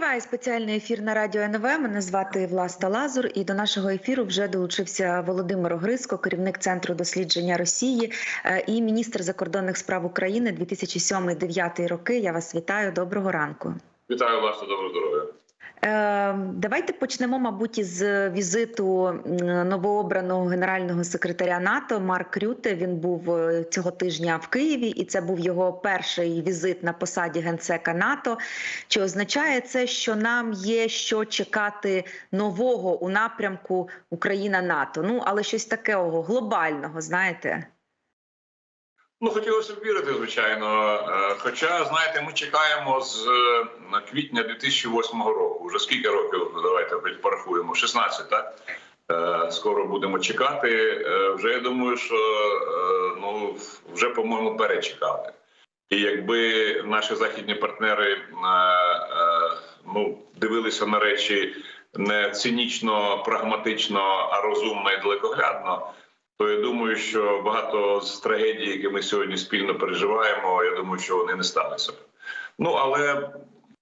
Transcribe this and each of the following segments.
Триває спеціальний ефір на радіо НВ. Мене звати Власта Лазур, і до нашого ефіру вже долучився Володимир Огриско, керівник центру дослідження Росії е, і міністр закордонних справ України 2007-2009 роки. Я вас вітаю. Доброго ранку. Вітаю вас, доброго здоров'я. Е, Давайте почнемо, мабуть, із візиту новообраного генерального секретаря НАТО Марк Рюте. Він був е, цього тижня в Києві, і це був його перший візит на посаді генсека НАТО. Чи означає це, що нам є що чекати нового у напрямку Україна НАТО? Ну але щось такого глобального, знаєте? Ну, хотілося б вірити, звичайно. Е, Хоча, знаєте, ми чекаємо з е, квітня 2008 року. Вже скільки років? Давайте порахуємо. 16, так? Е, Скоро будемо чекати. Вже я думаю, що ну вже по-моєму перечекали. І якби наші західні партнери ну дивилися на речі не цинічно, прагматично, а розумно і далекоглядно. То я думаю, що багато з трагедій, які ми сьогодні спільно переживаємо, я думаю, що вони не сталися. Ну але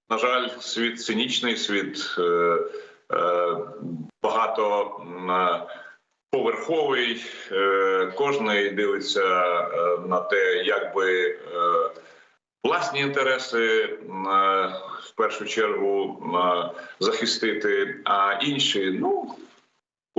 на жаль, світ цинічний, світ е, е, багато е, поверховий. Е, кожний дивиться е, на те, як би е, власні інтереси е, в першу чергу е, захистити, а інші ну.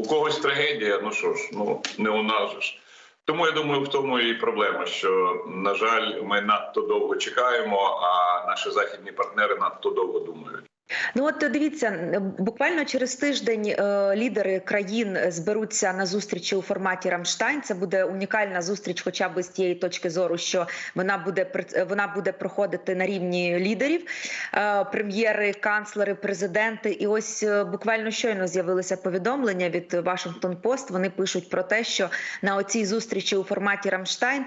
У когось трагедія, ну що ж, ну не у нас же ж. Тому я думаю, в тому і проблема, що на жаль, ми надто довго чекаємо, а наші західні партнери надто довго думають. Ну от дивіться, буквально через тиждень е, лідери країн зберуться на зустрічі у форматі Рамштайн. Це буде унікальна зустріч, хоча б з тієї точки зору, що вона буде вона буде проходити на рівні лідерів, е, прем'єри, канцлери, президенти. І ось е, буквально щойно з'явилося повідомлення від Вашингтон Пост. Вони пишуть про те, що на оцій зустрічі у форматі Рамштайн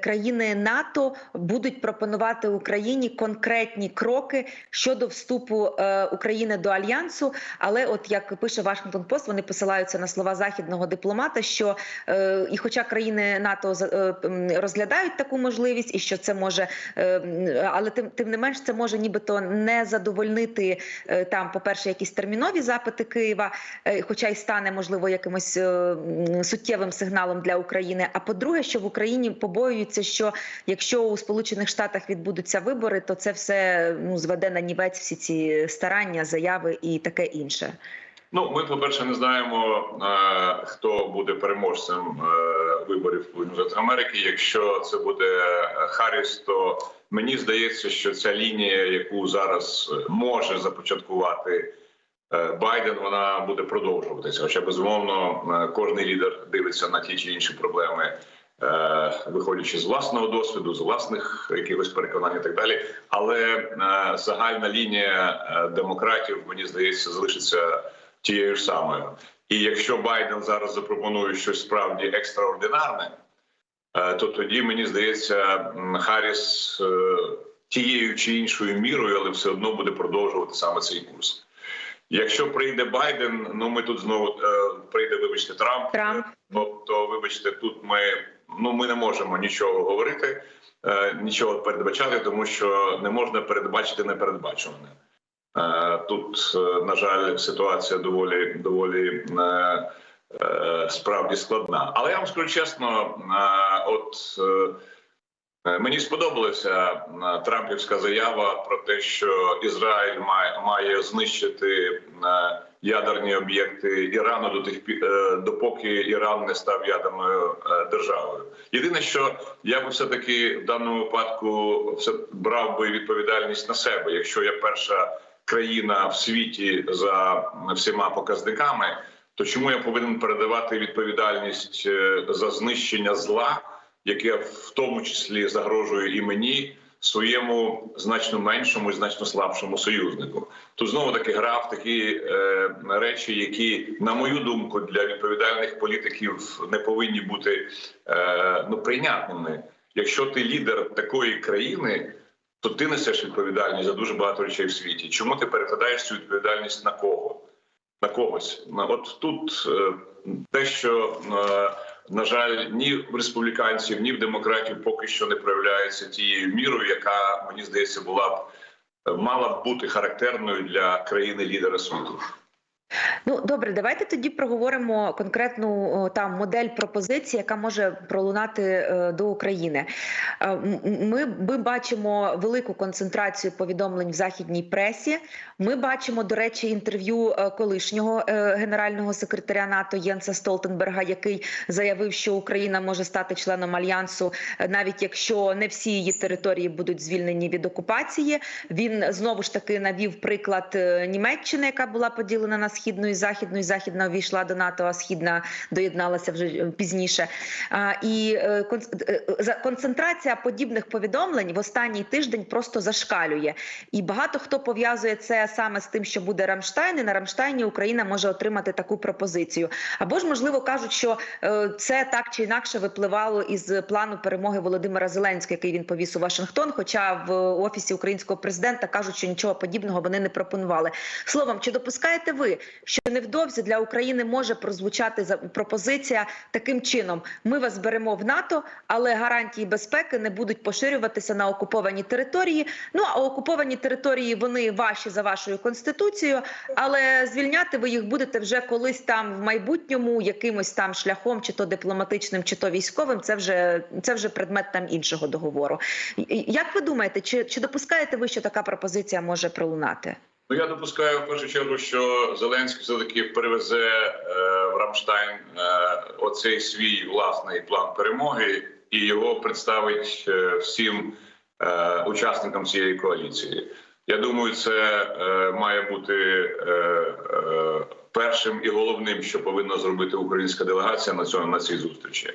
країни НАТО будуть пропонувати Україні конкретні кроки щодо вступу України до альянсу. Але, от як пише Вашингтон Пост, вони посилаються на слова західного дипломата, що е, і, хоча країни НАТО е, розглядають таку можливість, і що це може, е, але тим тим не менш, це може нібито не задовольнити е, там, по перше, якісь термінові запити Києва, е, хоча й стане можливо якимось е, суттєвим сигналом для України. А по-друге, що в Україні побоюються, що якщо у Сполучених Штатах відбудуться вибори, то це все ну зведе на нівець всі ці старання, заяви і таке інше. Ну, ми, по-перше, не знаємо, е, хто буде переможцем е, виборів Штатів Америки. Якщо це буде Харріс, то мені здається, що ця лінія, яку зараз може започаткувати е, Байден, вона буде продовжуватися. Хоча безумовно кожний лідер дивиться на ті чи інші проблеми. Е, Виходячи з власного досвіду, з власних якихось переконань і так далі, але е, загальна лінія е, демократів, мені здається, залишиться тією ж самою. І якщо Байден зараз запропонує щось справді екстраординарне, то тоді мені здається, Харріс е, тією чи іншою мірою, але все одно буде продовжувати саме цей курс. Якщо прийде Байден, ну ми тут знову прийде, вибачте, Трамп. Трамп. Ну, то вибачте, тут ми ну ми не можемо нічого говорити, е, нічого передбачати, тому що не можна передбачити непередбачуване. Е, Тут, е, на жаль, ситуація доволі доволі справді складна. Але я вам скажу чесно, от мені сподобалася Трампівська заява про те, що Ізраїль має, знищити ядерні об'єкти Ірану до тих е, допоки Іран не став ядерною е, державою. Єдине, що я би все таки в даному випадку все брав би відповідальність на себе, якщо я перша країна в світі за всіма показниками, то чому я повинен передавати відповідальність е, за знищення зла, яке в тому числі загрожує і мені, своєму значно меншому і значно слабшому союзнику? Тут знову таки гра в такі е, речі, які, на мою думку, для відповідальних політиків не повинні бути е, ну прийнятними. Якщо ти лідер такої країни, то ти несеш відповідальність за дуже багато речей в світі. Чому ти перекладаєш цю відповідальність на кого? На когось. От тут е, те, що е, на жаль, ні в республіканців, ні в демократів поки що не проявляється тією мірою, яка мені здається була б мала б бути характерною для країни-лідера світу. Ну добре, давайте тоді проговоримо конкретну там модель пропозиції, яка може пролунати е, до України. Е, Ми, ми бачимо велику концентрацію повідомлень в західній пресі. Ми бачимо, до речі, інтерв'ю е, колишнього генерального секретаря НАТО Єнса Столтенберга, який заявив, що Україна може стати членом альянсу, навіть якщо не всі її території будуть звільнені від окупації. Він знову ж таки навів приклад Німеччини, яка була поділена на західну, і західна увійшла до НАТО, а східна доєдналася вже е, пізніше. І е, е, концентрація подібних повідомлень в останній тиждень просто зашкалює. І багато хто пов'язує це саме з тим, що буде Рамштайн, і на Рамштайні Україна може отримати таку пропозицію. Або ж можливо кажуть, що це так чи інакше випливало із плану перемоги Володимира Зеленського, який він повіз у Вашингтон. Хоча в офісі українського президента кажуть, що нічого подібного вони не пропонували. Словом, чи допускаєте ви, що невдовзі для України може прозвучати пропозиція таким чином: ми вас беремо в НАТО, але гарантії безпеки не будуть поширюватися на окуповані території. Ну а окуповані території вони ваші за вашою конституцією, але звільняти ви їх будете вже колись там в майбутньому, якимось там шляхом, чи то дипломатичним, чи то військовим. Це вже це вже предмет там іншого договору. Як ви думаєте, чи, чи допускаєте ви, що така пропозиція може пролунати? Ну я допускаю в першу чергу, що Зеленський все таки перевезе е, в Рамштайн е, оцей свій власний план перемоги і його представить е, всім е, учасникам цієї коаліції. Я думаю, це е, має бути е, е, першим і головним, що повинна зробити українська делегація на цьому на цій зустрічі.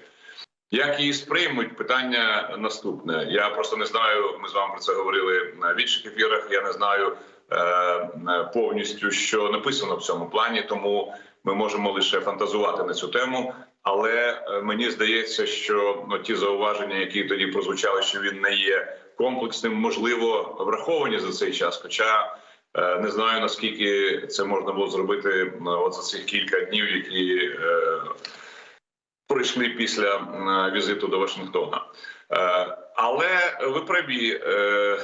Як її сприймуть? Питання наступне. Я просто не знаю. Ми з вами про це говорили на інших ефірах. Я не знаю повністю, що написано в цьому плані, тому ми можемо лише фантазувати на цю тему. Але е, мені здається, що ну, ті зауваження, які тоді прозвучали, що він не є комплексним, можливо, враховані за цей час. Хоча е, не знаю наскільки це можна було зробити от за цих кілька днів, які е, пройшли після візиту до Вашингтона. Е, Але ви праві, е, е,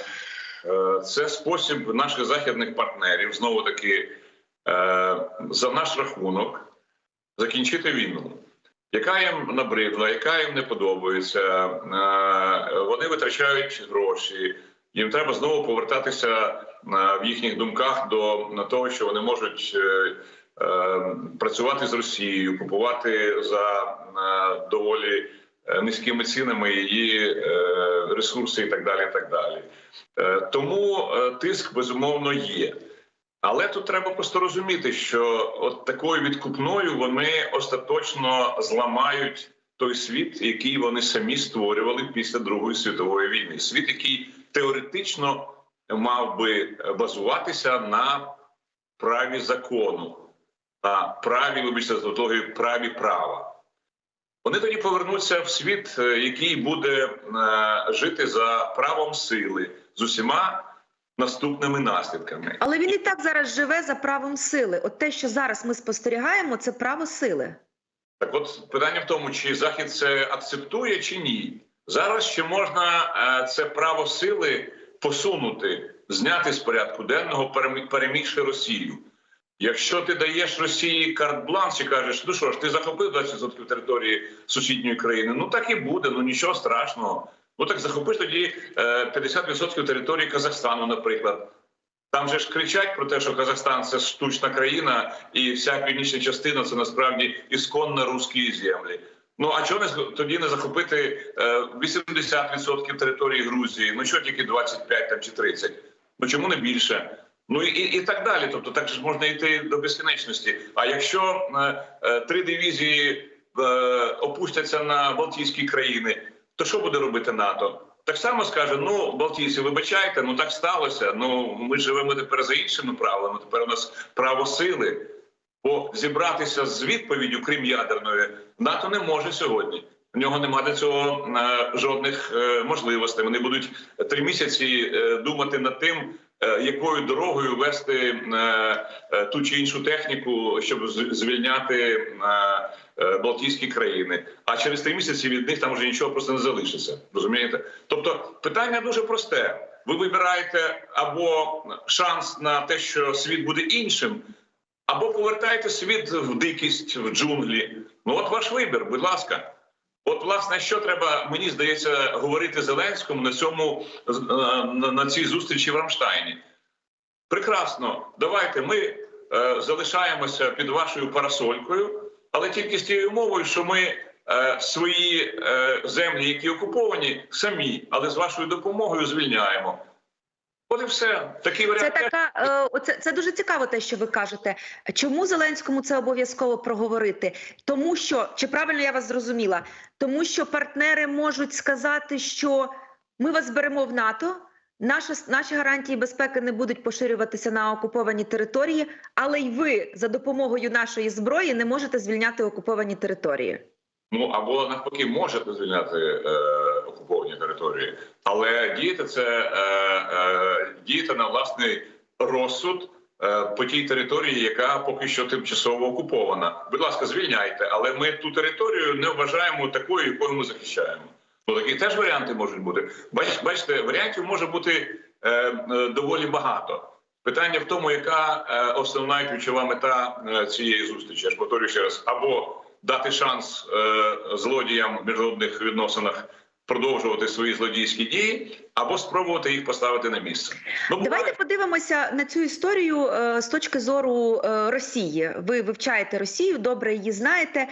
це спосіб наших західних партнерів знову таки е, за наш рахунок закінчити війну. Яка їм набридла, яка їм не подобається, Е, вони витрачають гроші. Їм треба знову повертатися е, в їхніх думках до того, що вони можуть е, е, працювати з Росією, купувати за е, доволі е, низькими цінами її е, ресурси, і так далі. І так далі. Е, Тому е, тиск безумовно є. Але тут треба просто розуміти, що от такою відкупною вони остаточно зламають той світ, який вони самі створювали після Другої світової війни. Світ, який теоретично мав би базуватися на праві закону, на праві, вибачте, того, праві права. Вони тоді повернуться в світ, е, який буде е, жити за правом сили з усіма наступними наслідками. Але він і так зараз живе за правом сили. От те, що зараз ми спостерігаємо, це право сили. Так, от питання в тому, чи захід це акцептує чи ні. Зараз ще можна е, це право сили посунути, зняти з порядку денного, перемі- перемігши Росію. Якщо ти даєш Росії карт-бланш і кажеш, ну що ж, ти захопив 20% території сусідньої країни, ну так і буде, ну нічого страшного. Ну так захопиш тоді е, 50% території Казахстану, наприклад. Там же ж кричать про те, що Казахстан це штучна країна, і вся північна частина це насправді ісконно русські землі. Ну а чого не тоді не захопити е, 80% території Грузії? Ну що тільки 25 там чи 30? Ну чому не більше? Ну і, і, так далі. Тобто, так ж можна йти до безкінечності. А якщо е, е, три дивізії е, опустяться на Балтійські країни, то що буде робити НАТО? Так само скаже: ну, Балтійці, вибачайте, ну так сталося. Ну ми живемо тепер за іншими правилами. Тепер у нас право сили. Бо зібратися з відповіддю, крім ядерної, НАТО не може сьогодні. В нього немає для цього е, жодних е, можливостей. Вони будуть три місяці думати над тим, якою дорогою вести е, е, ту чи іншу техніку, щоб звільняти е, е, Балтійські країни. А через три місяці від них там вже нічого просто не залишиться. Розумієте? Тобто питання дуже просте. ви вибираєте або шанс на те, що світ буде іншим, або повертаєте світ в дикість, в джунглі. Ну от ваш вибір, будь ласка. От, власне, що треба, мені здається, говорити Зеленському на цьому е, на, цій зустрічі в Рамштайні. Прекрасно, давайте ми е, залишаємося під вашою парасолькою, але тільки з тією умовою, що ми е, свої землі, які окуповані, самі, але з вашою допомогою звільняємо. От і все. Такий Це варіант. теж така е, оце це дуже цікаво, те, що ви кажете. Чому Зеленському це обов'язково проговорити? Тому що чи правильно я вас зрозуміла? Тому що партнери можуть сказати, що ми вас беремо в НАТО. Наші, наші гарантії безпеки не будуть поширюватися на окуповані території, але й ви за допомогою нашої зброї не можете звільняти окуповані території. Ну або навпаки, можете звільняти е, окуповані території, але діяти це е, е, діяти на власний розсуд е, по тій території, яка поки що тимчасово окупована. Будь ласка, звільняйте, але ми ту територію не вважаємо такою, якою ми захищаємо. Ну такі теж варіанти можуть бути. Бач, бачите, варіантів може бути е, доволі багато. Питання в тому, яка е, основна і ключова мета е, цієї зустрічі. Я ж повторюю ще раз, або дати шанс е, злодіям в міжнародних відносинах продовжувати свої злодійські дії, або спробувати їх поставити на місце. Ну, Давайте подивимося на цю історію е, з точки зору е, Росії. Ви вивчаєте Росію, добре її знаєте.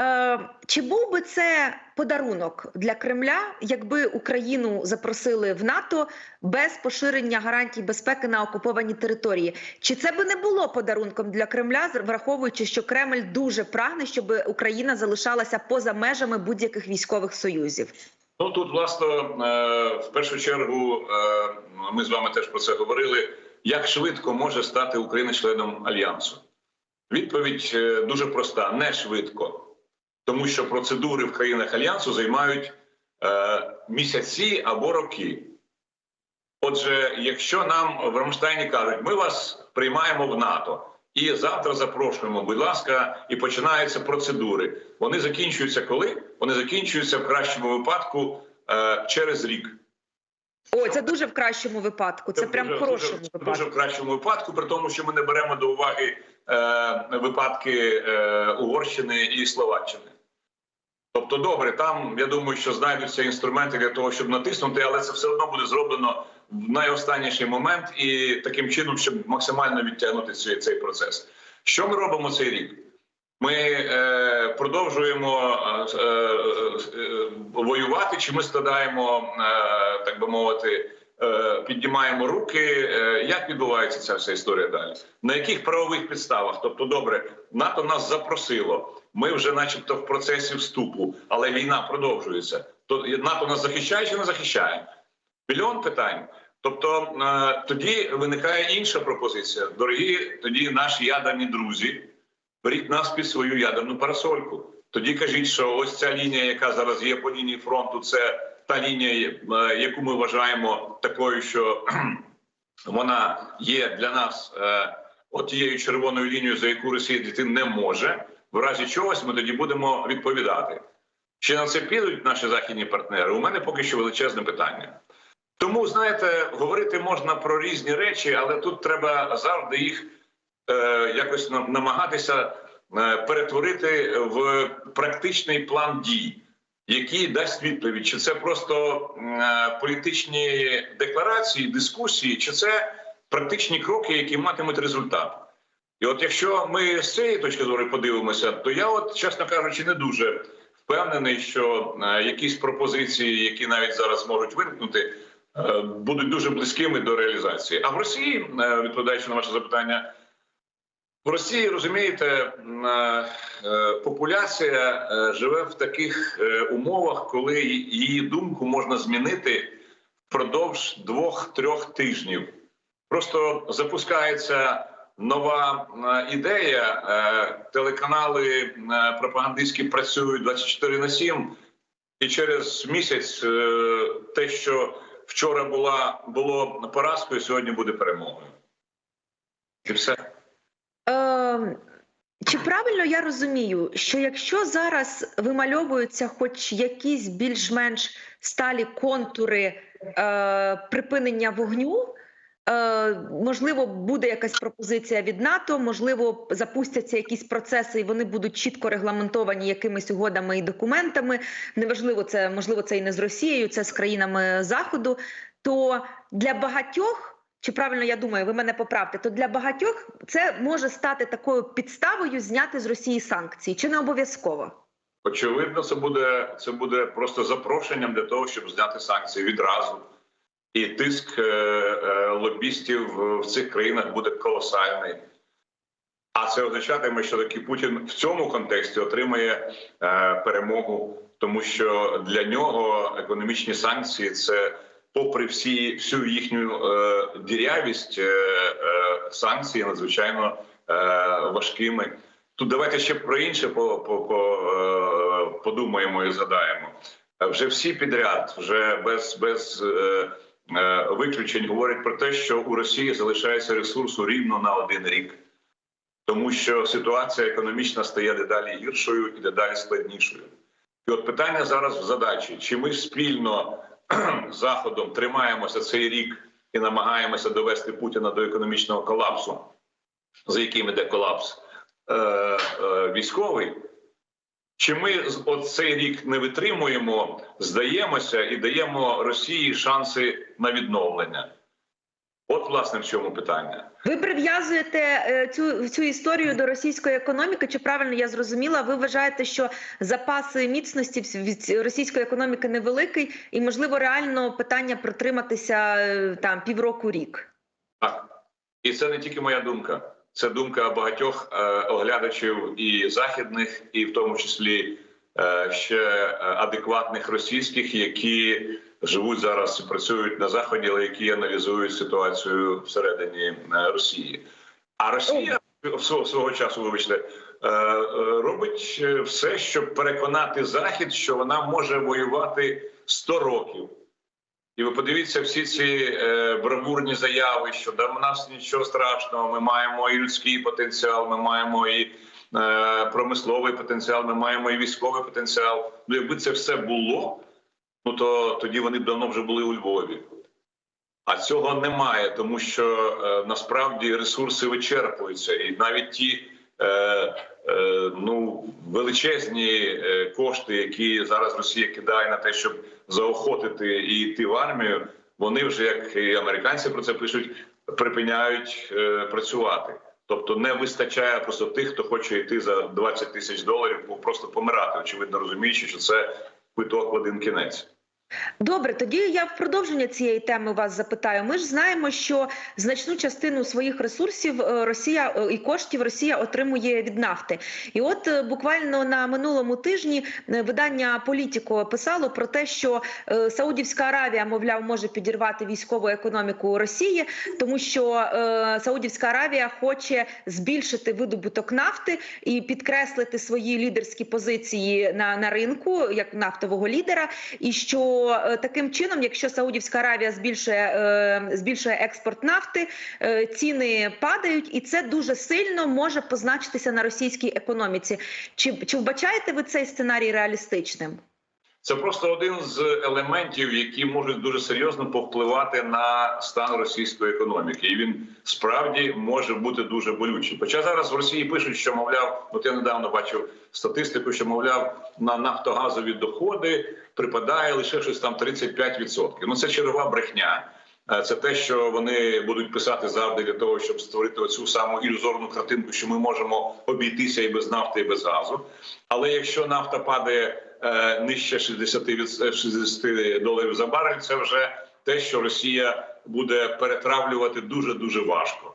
Е, Чи був би це подарунок для Кремля, якби Україну запросили в НАТО без поширення гарантій безпеки на окуповані території? Чи це би не було подарунком для Кремля, враховуючи, що Кремль дуже прагне, щоб Україна залишалася поза межами будь-яких військових союзів? Ну тут власне е, в першу чергу е, ми з вами теж про це говорили. Як швидко може стати Україна членом альянсу? Відповідь е, дуже проста: не швидко, тому що процедури в країнах альянсу займають місяці або роки. Отже, якщо нам в Рамштайні кажуть, ми вас приймаємо в НАТО і завтра запрошуємо, будь ласка, і починаються процедури. Вони закінчуються коли? Вони закінчуються в кращому випадку е, через рік. Ой, це дуже в кращому випадку. Це прям в хорошому дуже, випадку. дуже в кращому випадку, при тому, що ми не беремо до уваги е, випадки е, Угорщини і Словаччини. Тобто, добре, там я думаю, що знайдуться інструменти для того, щоб натиснути, але це все одно буде зроблено в найостанніший момент і таким чином, щоб максимально відтягнути цей, цей процес. Що ми робимо цей рік? Ми е, продовжуємо е, е, воювати, чи ми складаємо, е, так би мовити, е, піднімаємо руки. Е, як відбувається ця вся історія далі? На яких правових підставах? Тобто, добре, НАТО нас запросило. Ми вже, начебто, в процесі вступу, але війна продовжується. То НАТО нас захищає чи не захищає? Мільйон питань. Тобто е, тоді виникає інша пропозиція. Дорогі тоді наші ядерні друзі, беріть нас під свою ядерну парасольку. Тоді кажіть, що ось ця лінія, яка зараз є по лінії фронту, це та лінія, е, яку ми вважаємо такою, що вона є для нас е, от тією червоною лінією, за яку Росія дійти не може. В разі чогось ми тоді будемо відповідати. Чи на це підуть наші західні партнери? У мене поки що величезне питання. Тому, знаєте, говорити можна про різні речі, але тут треба завжди їх е, якось нам- намагатися е, перетворити в практичний план дій, який дасть відповідь, чи це просто е, політичні декларації, дискусії, чи це практичні кроки, які матимуть результат. І от якщо ми з цієї точки зору подивимося, то я, от, чесно кажучи, не дуже впевнений, що е, якісь пропозиції, які навіть зараз можуть виникнути, будуть дуже близькими до реалізації. А в Росії, е, відповідаючи на ваше запитання, в Росії розумієте, е, е, популяція е, живе в таких е, умовах, коли її думку можна змінити впродовж двох-трьох тижнів. Просто запускається нова е, ідея. е, Телеканали е, пропагандистські працюють 24 на 7, і через місяць е, те, що вчора була було поразкою, сьогодні буде перемогою. І все. Е, чи правильно я розумію, що якщо зараз вимальовуються хоч якісь більш-менш сталі контури е, припинення вогню. Е, можливо, буде якась пропозиція від НАТО, можливо, запустяться якісь процеси, і вони будуть чітко регламентовані якимись угодами і документами. Неважливо, це можливо це і не з Росією, це з країнами Заходу. То для багатьох, чи правильно я думаю, ви мене поправте, то для багатьох це може стати такою підставою зняти з Росії санкції, чи не обов'язково? Очевидно, це буде це буде просто запрошенням для того, щоб зняти санкції відразу. І тиск е, е, лобістів в цих країнах буде колосальний. А це означатиме, що таки Путін в цьому контексті отримає е, перемогу, тому що для нього економічні санкції це, попри всі всю їхню дірявість, санкції надзвичайно важкими. Тут давайте ще про інше по, по, по, подумаємо і згадаємо. Вже всі підряд, вже без, без виключень говорять про те, що у Росії залишається ресурсу рівно на один рік, тому що ситуація економічна стає дедалі гіршою і дедалі складнішою. І от питання зараз в задачі: чи ми спільно з Заходом тримаємося цей рік і намагаємося довести Путіна до економічного колапсу, за яким іде колапс е, е, військовий. Чи ми з- цей рік не витримуємо, здаємося і даємо Росії шанси на відновлення? От, власне, в чому питання. Ви прив'язуєте е, цю цю історію до російської економіки? Чи правильно я зрозуміла? Ви вважаєте, що запаси міцності від російської економіки невеликий, і можливо реально питання протриматися е, там півроку рік? Так. І це не тільки моя думка, це думка багатьох е, оглядачів і західних, і в тому числі е, ще е, адекватних російських, які живуть зараз і працюють на заході, але які аналізують ситуацію всередині Росії. А Росія свого, часу, вибачте, робить все, щоб переконати Захід, що вона може воювати 100 років. І ви подивіться всі ці е, бравурні заяви, що да, в нас нічого страшного. Ми маємо і людський потенціал, ми маємо і е, промисловий потенціал, ми маємо і військовий потенціал. Ну, якби це все було, ну то тоді вони б давно вже були у Львові. А цього немає, тому що е, насправді ресурси вичерпуються, і навіть ті е, е, ну величезні е, кошти, які зараз Росія кидає на те, щоб заохотити і йти в армію, вони вже як і американці про це пишуть, припиняють е, працювати. Тобто не вистачає просто тих, хто хоче йти за 20 тисяч доларів, просто помирати, очевидно розуміючи, що це квиток в один кінець. Добре, тоді я в продовження цієї теми вас запитаю. Ми ж знаємо, що значну частину своїх ресурсів е, Росія е, і коштів Росія отримує від нафти. І от е, буквально на минулому тижні видання Політіко писало про те, що Саудівська Аравія, мовляв, може підірвати військову економіку Росії, тому що Саудівська Аравія хоче збільшити видобуток нафти і підкреслити свої лідерські позиції на, на ринку як нафтового лідера, і що е, таким чином, якщо Саудівська Аравія збільшує е, збільшує експорт нафти, е, ціни падають, і це дуже сильно може позначитися на російській економіці. Чи, чи вбачаєте ви цей сценарій реалістичним? Це просто один з елементів, які можуть дуже серйозно повпливати на стан російської економіки, і він справді може бути дуже болючий. Хоча зараз в Росії пишуть, що мовляв, от я недавно бачив статистику, що мовляв на нафтогазові доходи припадає лише щось там 35%. Ну це чергова брехня. Е, Це те, що вони будуть писати завжди для того, щоб створити оцю саму ілюзорну картинку, що ми можемо обійтися і без нафти, і без газу. Але якщо нафта падає нижче 60, від, е, 60 доларів за барель, це вже те, що Росія буде перетравлювати дуже дуже важко.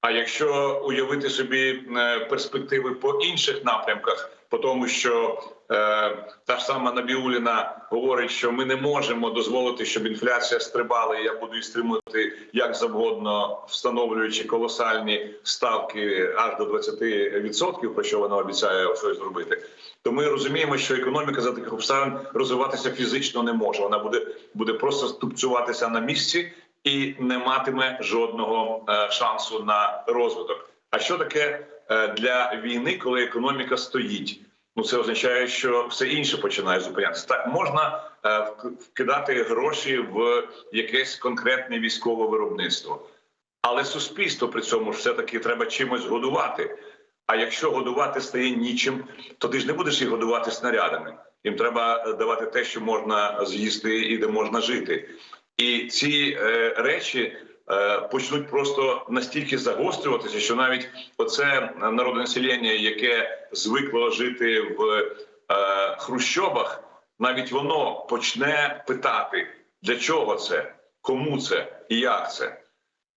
А якщо уявити собі е, перспективи по інших напрямках, по тому, що е, та ж сама Набіуліна говорить, що ми не можемо дозволити, щоб інфляція стрибала, і я буду її стримувати як завгодно, встановлюючи колосальні ставки аж до 20%, про що вона обіцяє щось зробити. То ми розуміємо, що економіка за таких обставин розвиватися фізично не може. Вона буде, буде просто ступцюватися на місці і не матиме жодного е, шансу на розвиток. А що таке е, для війни, коли економіка стоїть? Ну це означає, що все інше починає зупинятися. Так можна вк- вкидати гроші в якесь конкретне військове виробництво. Але суспільство при цьому ж все-таки треба чимось годувати. А якщо годувати стає нічим, то ти ж не будеш їх годувати снарядами. Їм треба е, давати те, що можна з'їсти і де можна жити. І ці е, речі е, почнуть просто настільки загострюватися, що навіть оце народонаселення, яке звикло жити в е, хрущобах, навіть воно почне питати, для чого це, кому це і як це.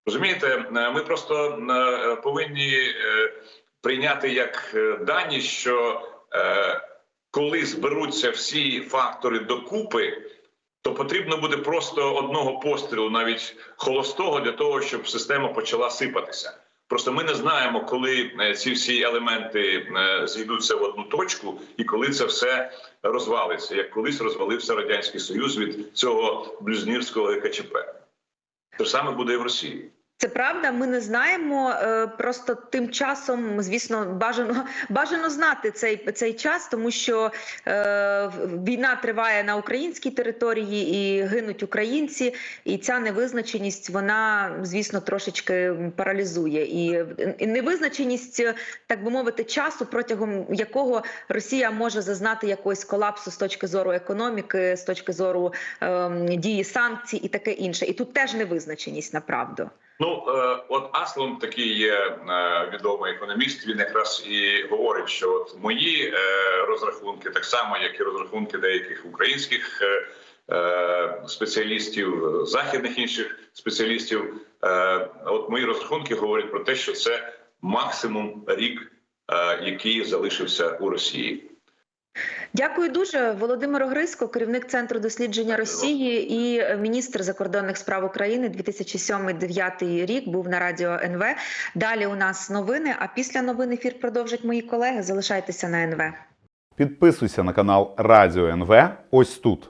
Розумієте, е, ми просто е, повинні е, прийняти як е, дані, що е, коли зберуться всі фактори докупи, то потрібно буде просто одного пострілу, навіть холостого, для того, щоб система почала сипатися. Просто ми не знаємо, коли е, ці всі елементи е, зійдуться в одну точку, і коли це все розвалиться, як колись розвалився радянський союз від цього блюзнірського ГКЧП. Те саме буде і в Росії. Це правда, ми не знаємо. е, Просто тим часом, звісно, бажано бажано знати цей цей час, тому що е, війна триває на українській території і гинуть українці, і ця невизначеність вона, звісно, трошечки паралізує. І, і невизначеність, так би мовити, часу, протягом якого Росія може зазнати якогось колапсу з точки зору економіки, з точки зору е, дії санкцій і таке інше. І тут теж невизначеність направду. Ну е, от Аслон такий є е, відомий економіст. Він якраз і говорить, що от мої е, розрахунки, так само як і розрахунки деяких українських спеціалістів, західних інших спеціалістів. От мої розрахунки говорять про те, що це максимум рік, який залишився у Росії. Дякую дуже, Володимир Огриско, керівник центру дослідження Росії і міністр закордонних справ України 2007-2009 рік був на радіо НВ. Далі у нас новини. А після новин ефір продовжать мої колеги. Залишайтеся на НВ. Підписуйся на канал Радіо НВ ось тут.